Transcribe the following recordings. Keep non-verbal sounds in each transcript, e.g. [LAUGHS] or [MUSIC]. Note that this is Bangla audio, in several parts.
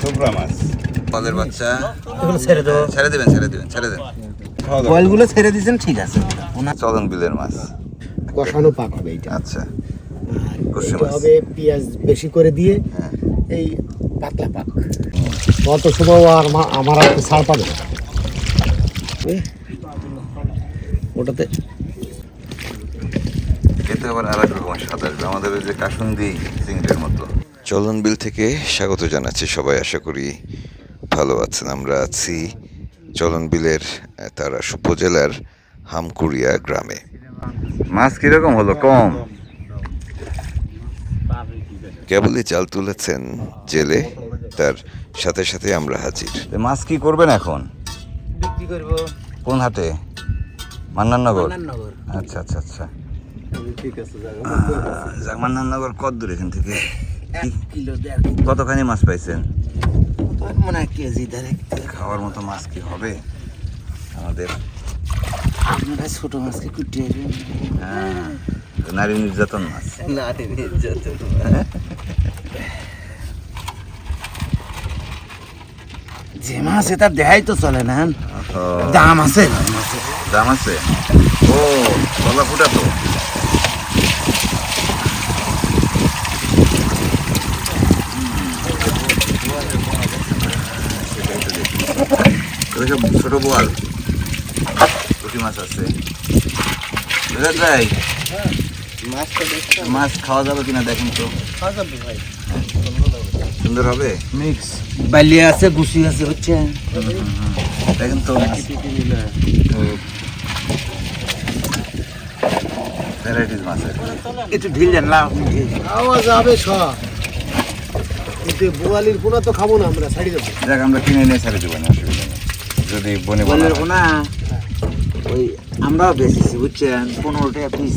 চোপড়া মাছ। বাচ্চা। ছেড়ে দেবো। ছেড়ে দেবেন ছেড়ে দেবেন ছেড়ে দেন বয়েলগুলো ছেড়ে দিয়েছেন ঠিক আছে। বিলের মাছ। কষানো পাক হবে এইটা। আচ্ছা। হবে পেঁয়াজ বেশি করে দিয়ে হ্যাঁ। এই পাতলা পাক। অত সময় আর আমার আর ছাড় পাবে না। ওটাতে এতে আবার আর এক রকমের স্বাদ আসবে। আমাদের ওই যে কাসুন্দি চিংড়ির মতো। চলন বিল থেকে স্বাগত জানাচ্ছি সবাই আশা করি ভালো আছেন। আমরা আছি চলন বিলের তারা উপজেলার হামকুড়িয়া গ্রামে। মাছ কীরকম হলো? কম? কেবলই জাল তুলেছেন জেলে তার সাথে সাথে আমরা হাজির। মাছ কি করবেন এখন? বিক্রি করব। কোন হাটে? মান্নাননগর নগর আচ্ছা আচ্ছা আচ্ছা। আহ, মান্নাননগর কত দূর এখান থেকে? এক কিলো দেড় কতখানি মাছ পাইছেন? মনে হয় কেজি দেড় খাওয়ার মতো মাছ কি হবে? আমাদের আপনারা ছোট মাছকে কুটিয়ে আসবেন হ্যাঁ, নারী নির্যাতন মাছ। না নির্যাতন যে মাছ এটা দেখাই তো চলে না। দাম আছে? দাম আছে? ও গলা ফুটা তো। সব ছোট বোয়াল পুঁটি মাছ আছে। বুঝলেন ভাই মাছ খাওয়া যাবে কিনা দেখেন তো। ভাই সুন্দর হবে? মিক্স বালিয়া আছে গুছি আছে হচ্ছে। দেখেন তো ভ্যারাইটিস মাছ একটু ঢিল দেন লাভ খাওয়া যাবে সব। কিন্তু বোয়ালির পোনা তো খাব না আমরা ছাড়ি দেবো। যাক আমরা কিনে নিয়ে ছেড়ে দেবো না। যদি বনে বনা বলের না ওই আমরাও বেচেছি বুঝছেন? পনেরো টাকা পিস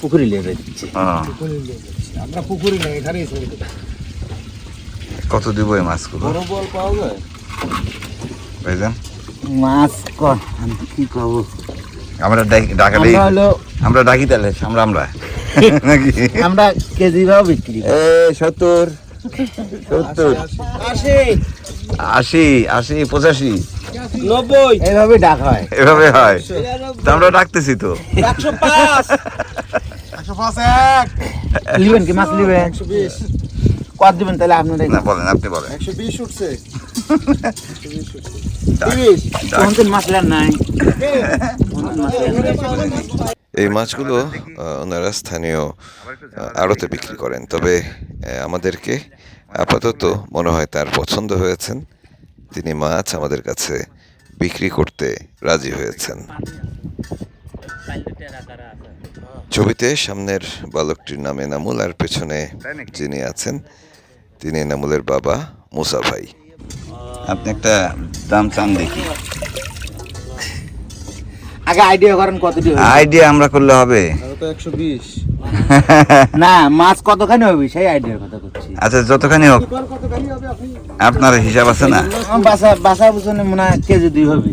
পুকুরি লেবে দিচ্ছে হ্যাঁ। নিয়ে। আমরা পুকুরে না এখানেই কত দিব এই মাছগুলো? বড় বল পাওয়া যায়? ভাইজান? মাছ কি কব আমরা ডাক- ডাকালেই আমরা হলো আমরা ডাকি তাহলে আমরা আমরা। [LAUGHS] নাকি? আমরা কেজি ভাও বিক্রি করি। এ সত্তর। সত্তর। আশি। আশি আশি পঁচাশি। নব্বই। এইভাবে ডাক হয়। এভাবে হয়। তো আমরা ডাকতেছি তো। একশো পাঁচ। একশো পাঁচ এক। লিবেন কি? মাছ লিবেন? একশো বিশ। কত দিবেন তাহলে আপনারা না বলেন আপনি বলেন। একশো বিশ উঠছে? এই মাছগুলো ওনারা স্থানীয় আড়তে বিক্রি করেন। তবে আমাদেরকে আপাতত মনে হয় তার পছন্দ হয়েছেন। তিনি মাছ আমাদের কাছে বিক্রি করতে রাজি হয়েছেন। ছবিতে সামনের বালকটির নাম এনামুল আর পেছনে যিনি আছেন তিনি এনামুলের বাবা মুসা ভাই। আপনি একটা দাম চান দেখি। আগে আইডিয়া করেন হবে আইডিয়া আমরা করলে হবে। তো একশো বিশ। না মাছ কতখানি হবে? সেই আইডিয়ার কথা করছি। আচ্ছা যতখানি হোক কতখানি হবে আপনি আপনার হিসাব আছে না? বাসা বাসা বুঝনে মনে হয় কেজি দুই হবে।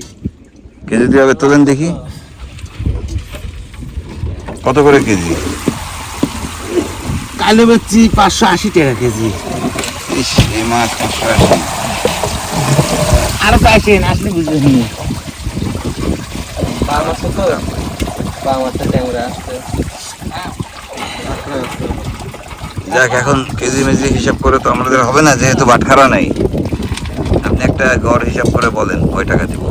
কেজি দিয়ে হবে তোলেন দেখি। কত করে কেজি? কালো বেচছি পাঁচশো আশি টাকা কেজি। মাছ পাঁচশো আশি। আরও তো আসেন আসলে বুঝবেন নি। যাক এখন কেজি মেজি হিসাব করে তো আমাদের হবে না যেহেতু বাটখারা নাই। আপনি একটা গড় হিসাব করে বলেন কয় টাকা দিব?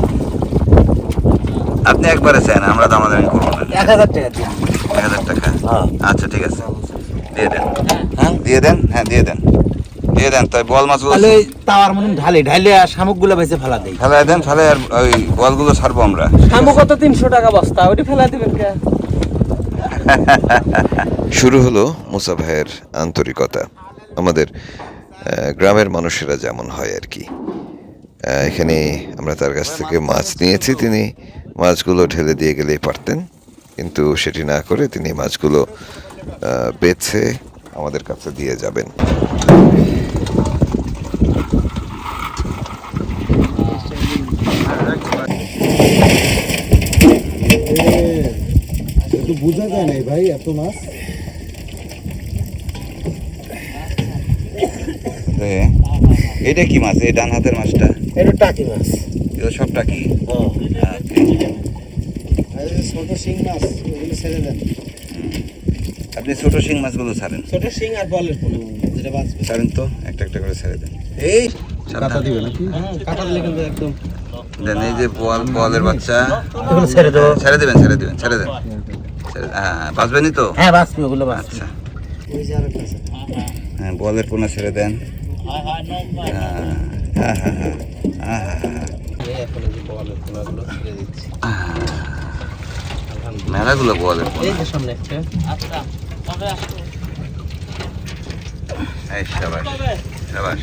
আপনি একবারে চান আমরা দামাদামি করব না। এক হাজার টাকা দিন এক হাজার টাকা? হ্যাঁ। আচ্ছা ঠিক আছে। দিয়ে দেন। হ্যাঁ? দিয়ে দেন? হ্যাঁ দিয়ে দেন। দিয়ে দেন তাই বল মাছগুলো তাহলে ওই তাওয়ার মতন ঢালে ঢালে আর শামুকগুলো বেঁচে ফেলা দেয় ফেলায় দেন ফেলে আর ওই বলগুলো ছাড়বো আমরা। শামুক কত তিনশো টাকা বস্তা ওটি ফেলা দিবেন কে? শুরু হলো মুসা ভাইয়ের আন্তরিকতা। আমাদের গ্রামের মানুষেরা যেমন হয় আর কি। এখানে আমরা তার কাছ থেকে মাছ নিয়েছি। তিনি মাছগুলো ঢেলে দিয়ে গেলেই পারতেন। কিন্তু সেটি না করে তিনি মাছগুলো বেছে আমাদের কাছে দিয়ে যাবেন। একটু বোঝা যায় নাই ভাই এত মাছ। এটা কি মাছ? এই ডান হাতের মাছটা? এটা টাকি মাছ। এগুলো সব টাকি? হ্যাঁ। এই ছোট শিং মাছ এগুলো ছেড়ে দেন। আপনি ছোট শিং মাছগুলো ছাড়েন। ছোট শিং আর বলের পোনা যেটা বাঁচবে। ছাড়েন তো একটা একটা করে ছেড়ে দেন। এই কাটা দিবে নাকি? কাটা দিলে কিন্তু একদম দেন এই যে বল বলের বাচ্চা। এগুলো ছেড়ে দেবো। ছেড়ে দেবেন ছেড়ে দেবেন ছেড়ে দেন। হ্যাঁ বাঁচবেনই তো? হ্যাঁ বাঁচবে ওগুলো আচ্ছা। ওই যে আরেকটা আছে। হ্যাঁ বলের পোনা ছেড়ে দেন। হ্যাঁ হ্যাঁ হ্যাঁ হ্যাঁ হ্যাঁ হ্যাঁ মেলাগুলো বলের পোনা। সামনে একটা। এই সাবাস সাবাস।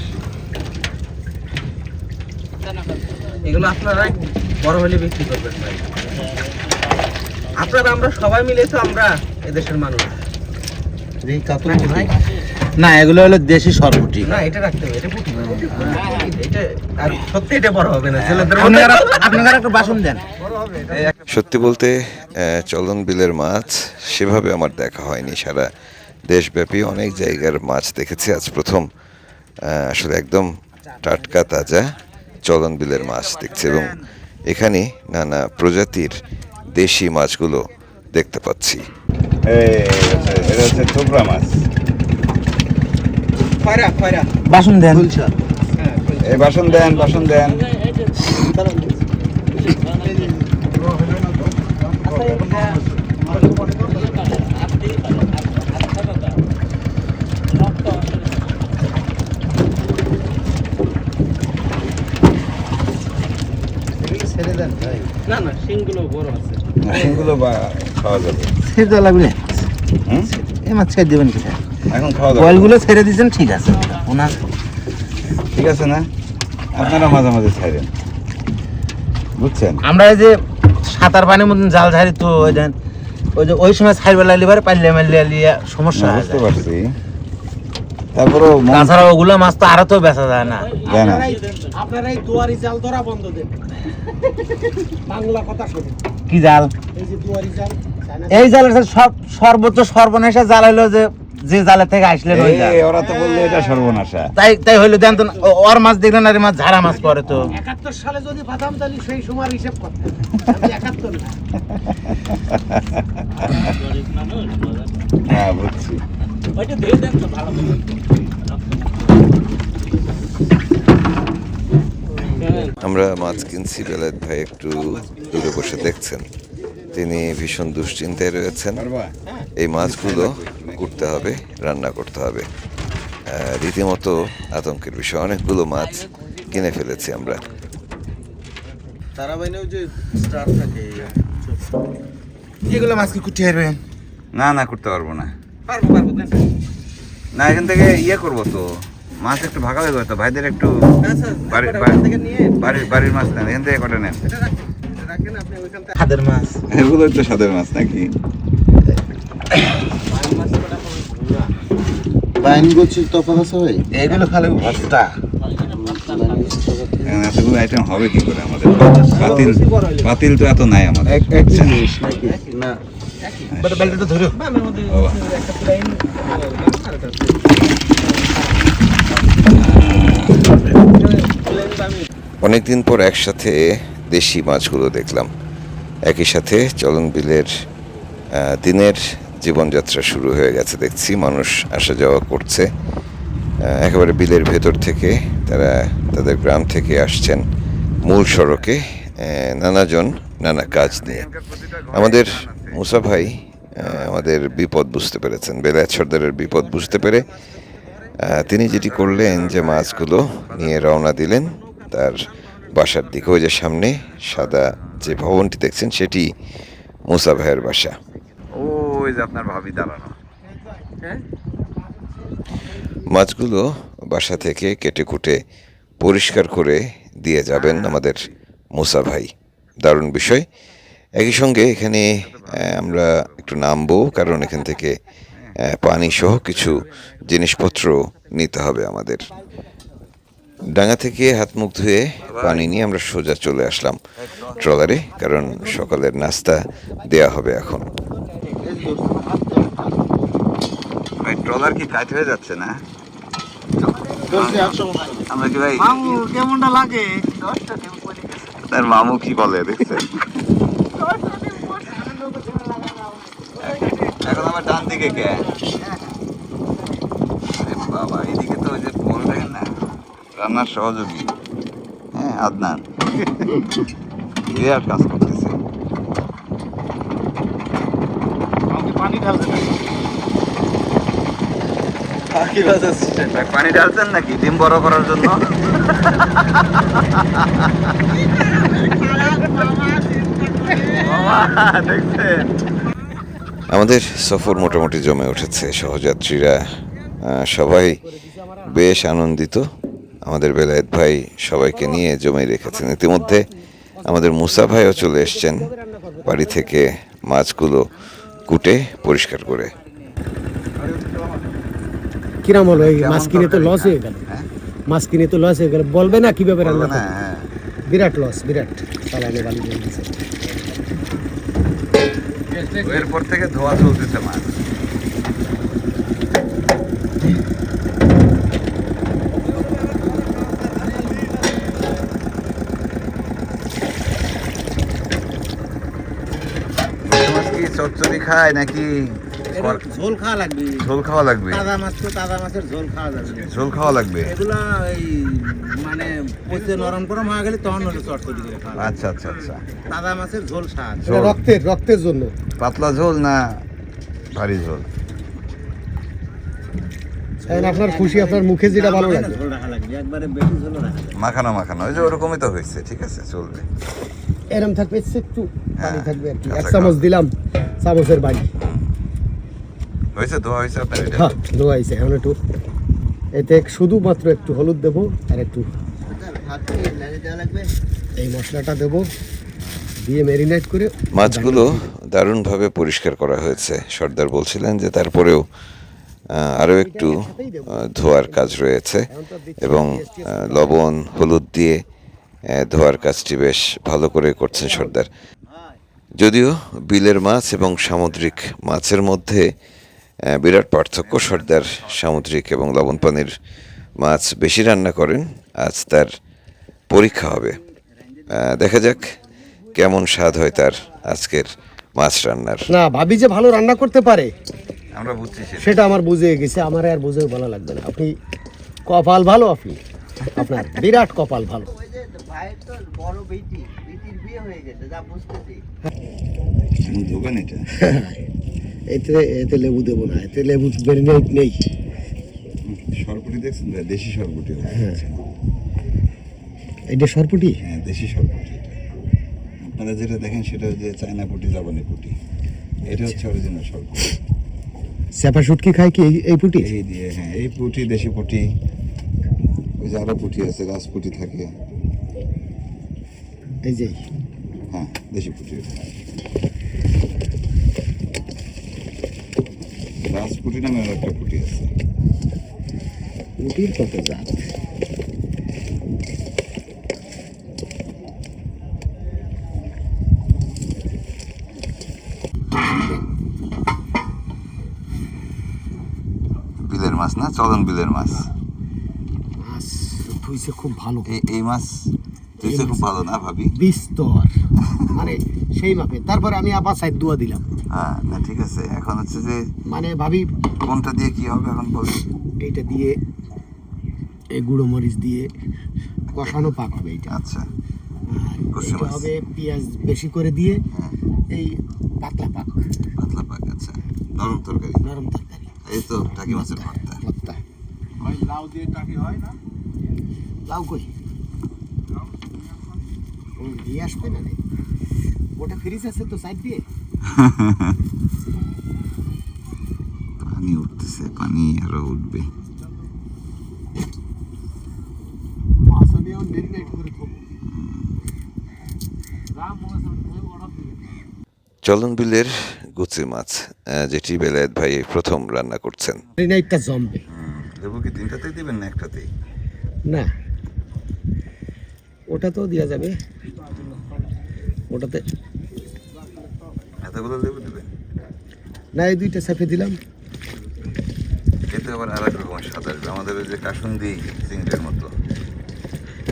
এগুলো আপনারা বড় হলে বিক্রি করবেন ভাই। আপনারা আমরা সবাই মিলে তো আমরা এদেশের মানুষ। না এগুলো হলো দেশি সরপুটি। না এটা রাখতে হবে এটা পুঁটি এটা আর সত্যি এটা বড় হবে না ছেলেদের আপনারা আপনারা বাসন দেন। সত্যি বলতে চলন বিলের মাছ সেভাবে আমার দেখা হয়নি সারা দেশব্যাপী। অনেক জায়গার মাছ দেখেছি আজ প্রথম আসলে একদম টাটকা তাজা চলন বিলের মাছ দেখছি এবং এখানে নানা প্রজাতির দেশি মাছগুলো দেখতে পাচ্ছি। এটা হচ্ছে মাছ বাসন বাসন দেন বাসন দেন। না না, শিংগুলো বড় আছে। মেশিনগুলো বা খাওয়া যাবে। ছেড়ে দেওয়া লাগবে হুম মাছ ছেড়ে দেবেন কি? এখন খাওয়া ছেড়ে দিয়েছেন ঠিক আছে। ওনার ঠিক আছে না? আপনারা মাঝে মাঝে ছাড়েন। বুঝছেন? আমরা এই যে সাঁতার পানির মতন জাল ঝাড়ি তো ওই দেন ওই যে ওই সময় ছাড়বে লাইলে পারে পাইলে মারলে লিয়া সমস্যা বুঝতে পারছি। তাছাড়া ওগুলো মাছ তো আরও তো বেচা যায় না। যায় আপনারা এই দুয়ারি জাল ধরা বন্ধ দেন। বাংলা কথা শুনুন। কি জাল? এই জাল জালের সব সর্বোচ্চ সর্বনাশা জাল হইল যে যে জালে থেকে আসলেন ওই ওরা তো বলল এটা সর্বনাশা। তাই তাই হইল দেন তো ওর মাছ দেখলেন আর মাছ ঝাড়া মাছ পরে তো। একাত্তর সালে যদি বাদাম তালি সেই সময় হিসেব না। হ্যাঁ বুঝছি। আমরা মাছ কিনছি বেলায়েত ভাই একটু দূরে বসে দেখছেন। তিনি ভীষণ দুশ্চিন্তায় রয়েছেন। এই মাছগুলো কুটতে হবে রান্না করতে হবে। রীতিমতো আতঙ্কের বিষয়। অনেকগুলো মাছ কিনে ফেলেছি আমরা। এগুলো মাছ কি কুটি হারবেন না না করতে পারব না। পারব পারব না। এখান থেকে ইয়ে করব তো। মাছ একটু ভাগাভাগি করতে বাড়িদের একটু বাড়ির বাড়ির বাড়ির মাছ নেন এখান থেকে কটা নেন? থেকে মাছ। এগুলো তো সাদের মাছ নাকি? বাইন গোছির আছে ভাই? এগুলো খালি ভর্তা। এতগুলো আইটেম হবে কি করে আমাদের? বাতিল বাতিল তো এত নাই আমাদের? না। বেলটা ধরো। আরেকটা প্লেন বামি অনেকদিন পর একসাথে দেশি মাছগুলো দেখলাম। একই সাথে চলন বিলের দিনের জীবনযাত্রা শুরু হয়ে গেছে দেখছি। মানুষ আসা যাওয়া করছে। একেবারে বিলের ভেতর থেকে তারা তাদের গ্রাম থেকে আসছেন মূল সড়কে। নানাজন নানা কাজ নিয়ে। আমাদের মুসা ভাই আমাদের বিপদ বুঝতে পেরেছেন। বেলায়েত সর্দারের বিপদ বুঝতে পেরে তিনি যেটি করলেন যে মাছগুলো নিয়ে রওনা দিলেন, তার বাসার দিকে ওই যে সামনে সাদা যে ভবনটি দেখছেন সেটি মুসা ভাইয়ের বাসা। ওই যে আপনার ভাবি দাঁড়ানো। মাছগুলো বাসা থেকে কেটে কুটে পরিষ্কার করে দিয়ে যাবেন আমাদের মুসা ভাই। দারুণ বিষয়। একই সঙ্গে এখানে আমরা একটু নামবো কারণ এখান থেকে পানি সহ কিছু জিনিসপত্র নিতে হবে আমাদের। ডাঙ্গা থেকে হাত মুখ ধুয়ে পানি নিয়ে আমরা সোজা চলে আসলাম ট্রলারে কারণ সকালের নাস্তা দেয়া হবে এখন। ট্রলার কি টাইট হয়ে যাচ্ছে না? আমরা কি ভাই মামু কেমনটা লাগে? তার মামু কি বলে দেখছেন? এখন আমার ডান দিকে কে? বাবা এদিকে তো ওই যে বড় দেখেন না রান্নার সহযোগী। হ্যাঁ আদনান। বিরাট কাজ করতেছে। পানি ঢালছে পানি ঢালছেন নাকি? ডিম বড় করার জন্য? আমাদের সফর মোটামুটি জমে উঠেছে সহযাত্রীরা। সবাই বেশ আনন্দিত। আমাদের বেলায়েত ভাই সবাইকে নিয়ে জমে রেখেছেন। ইতিমধ্যে আমাদের মুসা ভাইও চলে এসছেন বাড়ি থেকে মাছগুলো কুটে পরিষ্কার করে। কিরাম হলো? এই মাছ কিনে তো লস হয়ে গেল। মাছ কিনে তো লস হয়ে গেল। বলবে না কীভাবে রান্না করবে হ্যাঁ। বিরাট লস বিরাট। চালানো বালি এরপর থেকে ধোয়া চলতেছে মাছ কি চচ্চড়ি খায় নাকি? ঝোল খাওয়া লাগবে। ঝোল খাওয়া লাগবে? তাজা মাছ তো তাজা মাছের ঝোল খাওয়া যাবে। ঝোল খাওয়া লাগবে? এগুলা এই মানে পচে নরম গরম হয়ে গেলে তখন হলো চটচটি করে খাওয়া আচ্ছা আচ্ছা আচ্ছা। তাজা মাছের ঝোল স্বাদ। রক্তের রক্তের জন্য। পাতলা ঝোল না ভারী ঝোল? আপনার খুশি আপনার মুখে যেটা ভালো লাগে। ঝোল রাখা লাগবে একবারে বেশি ঝোল রাখা লাগবে। মাখানো মাখানো ওই যে ওরকমই তো হয়েছে ঠিক আছে চলবে। এরম থাকবে একটু পানি হ্যাঁ, থাকবে আর কি। এক চামচ দিলাম চামচের বাড়ি হয়েছে? ধোয়া হয়েছে আপনার হ্যাঁ দোয়াইছে এখন একটু এতে শুধুমাত্র একটু হলুদ দেবো আর একটু হাত লাগে দেওয়া লাগবে এই মশলাটা দেবো দিয়ে ম্যারিনেট করে মাছগুলো দারুণভাবে পরিষ্কার করা হয়েছে। সর্দার বলছিলেন যে তারপরেও আরও একটু ধোয়ার কাজ রয়েছে এবং লবণ হলুদ দিয়ে ধোয়ার কাজটি বেশ ভালো করে করছেন সর্দার। যদিও বিলের মাছ এবং সামুদ্রিক মাছের মধ্যে বিরাট পার্থক্য সর্দার সামুদ্রিক এবং লবণ পানির মাছ বেশি রান্না করেন আজ তার পরীক্ষা হবে। দেখা যাক কেমন স্বাদ হয় তার আজকের মাছ রান্নার। না ভাবি যে ভালো রান্না করতে পারে আমরা বুঝছি সেটা। আমার বুঝে গেছে আমার আর বুঝে ভালো লাগবে না। আপনি কপাল ভালো আপনি আপনার বিরাট কপাল ভালো। ভাইয়ের তো বড় বেটি বেটির বিয়ে হয়ে গেছে যা বুঝতেছি। ধোবেন এটা। [LAUGHS] এতে এতে লেবু দেবো না এতে লেবু নেই সরপুটি দেখছেন ভাই? দেশি সরপুটি এটা সরপুটি? হ্যাঁ দেশি সরপুটি এটা। আপনারা যেটা দেখেন সেটা যে চায়না পুটি জাপানি পুটি। এটা হচ্ছে অরিজিনাল সরপুটি। শুটকি খায় কি এই- এই পুটি? এই দিয়ে হ্যাঁ এই পুটি দেশি পুটি। ওই যে আরও পুটি আছে গাছ পুটি থাকে। এই যে হ্যাঁ দেশি পুটি গাছ পুটি নামে আরও একটা পুটি আছে পুটির কত জাত বিলের মাছ না চলন বিলের মাছ মাছ ধুইছে খুব ভালো এই এই মাছ তুইছে খুব ভালো না ভাবি। বিস্তর। [LAUGHS] মানে সেই মাপে। তারপরে আমি আবার সাইড দোয়া দিলাম। হ্যাঁ না ঠিক আছে। এখন হচ্ছে যে মানে ভাবি কোনটা দিয়ে কি হবে এখন বলছি এইটা দিয়ে এই গুঁড়ো মরিচ দিয়ে কষানো পাক হবে এইটা। আচ্ছা। এটা হবে পেঁয়াজ বেশি করে দিয়ে হ্যাঁ। এই পাতলা পাক। পাতলা পাক আচ্ছা। নরম তরকারি। নরম তরকারি। এই তো টাকি মাছের ভর্তা ভর্তা। লাউ দিয়ে টাকি হয় না? লাউ কই? নিয়ে আসবে না ওটা ফ্রিজ আছে তো সাইড দিয়ে? পানি উঠতেছে পানি আরও উঠবে। চলন বিলের গুচি মাছ যেটি বেলায়েত ভাই প্রথম রান্না করছেন। জমবে। লেবু কি তিনটাতেই দিবেন না একটাতেই? না। ওটা তো দেওয়া যাবে। ওটাতে। না এই দুইটা চেপে দিলাম। এতে আবার আর এক রকমের স্বাদ আসবে। আমাদের চিংড়ির মতো।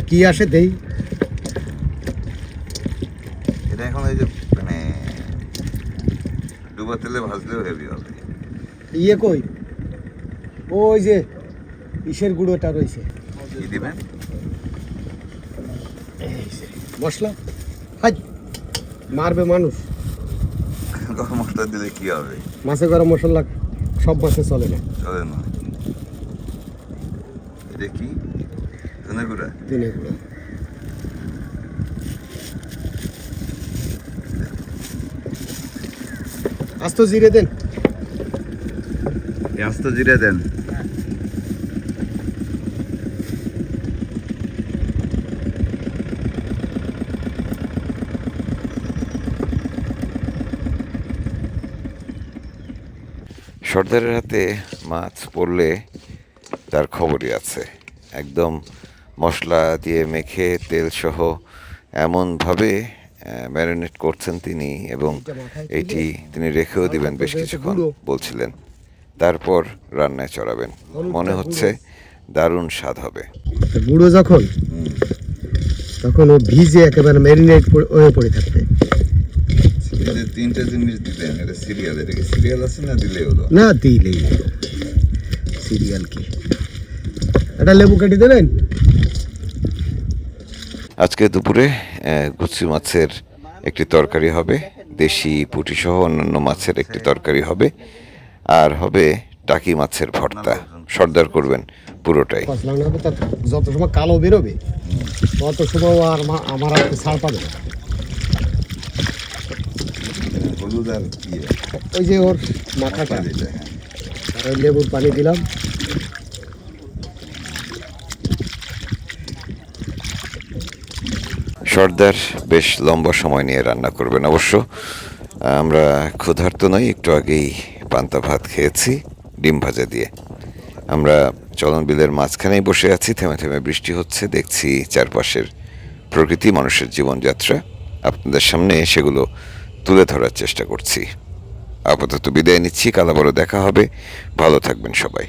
কি আসে দেই? এটা এখন ওই যে মানে ডুবা তেলে ভাজলেও হেভি হবে। ইয়ে কই? ওই যে ইসের গুঁড়োটা রয়েছে। কি দিবেন? মশলা? হাই মারবে মানুষ। গরম মশলা দিলে কি হবে? মাছে গরম মশলা সব মাছে চলে না। চলে না। এটা কি? ধনে গুঁড়া? দিনে গুঁড়ো। আস্ত জিরে দেন। আস্ত জিরে দেন। সর্দারের হাতে মাছ পড়লে তার খবরই আছে। একদম মশলা দিয়ে মেখে তেল সহ এমনভাবে ম্যারিনেট করছেন তিনি এবং এটি তিনি রেখেও দিবেন বেশ কিছুক্ষণ বলছিলেন। তারপর রান্নায় চড়াবেন। মনে হচ্ছে দারুণ স্বাদ হবে। গুঁড়ো যখন তখন ও ভিজে একেবারে ম্যারিনেট হয়ে পড়ে থাকবে। যে তিনটা জিনিস দিলেন এটা সিরিয়াল এটা কি সিরিয়াল আছে না দিলে হলো? না দিলেই সিরিয়াল কি? এটা লেবু কেটে দেবেন? আজকে দুপুরে গুচি মাছের একটি তরকারি হবে দেশি পুঁটি সহ অন্যান্য মাছের একটি তরকারি হবে আর হবে টাকি মাছের ভর্তা। সর্দার করবেন পুরোটাই। যত সময় কালো বেরোবে তত সময় আর আমার আর ছাড় পাবে না। হলুদ আর ইয়ে। ওই যে ওর মাথাটা। হ্যাঁ আর ওই লেবুর পানি দিলাম। সর্দার বেশ লম্বা সময় নিয়ে রান্না করবেন অবশ্য। আমরা ক্ষুধার্ত নই একটু আগেই পান্তা ভাত খেয়েছি ডিম ভাজা দিয়ে। আমরা চলন বিলের মাঝখানেই বসে আছি থেমে থেমে বৃষ্টি হচ্ছে দেখছি চারপাশের প্রকৃতি মানুষের জীবনযাত্রা। আপনাদের সামনে সেগুলো তুলে ধরার চেষ্টা করছি। আপাতত বিদায় নিচ্ছি কাল আবারও দেখা হবে। ভালো থাকবেন সবাই।